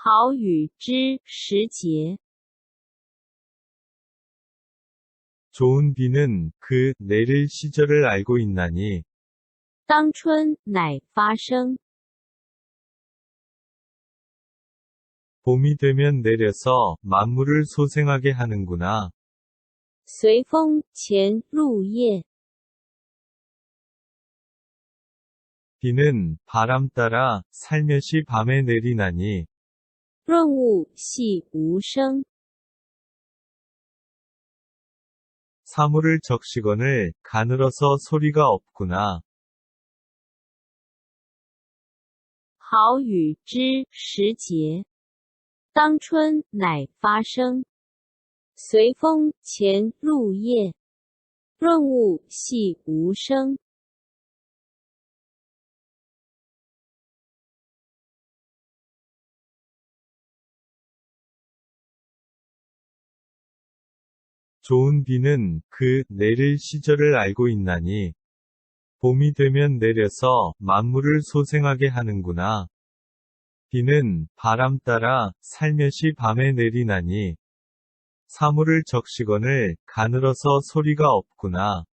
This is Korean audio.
好雨之时节， 좋은 비는 그 내릴 시절을 알고 있나니 当春乃发生。 봄이 되면 내려서 만물을 소생하게 하는구나. 随风潜入夜， 비는 바람 따라 살며시 밤에 내리나니 润物细无声。 사물을 적시거늘 가늘어서 소리가 없구나. 好雨之时节，当春乃发生。随风潜入夜，润物细无声。 좋은 비는 그 내릴 시절을 알고 있나니 봄이 되면 내려서 만물을 소생하게 하는구나. 비는 바람 따라 살며시 밤에 내리나니 사물을 적시거늘 가늘어서 소리가 없구나.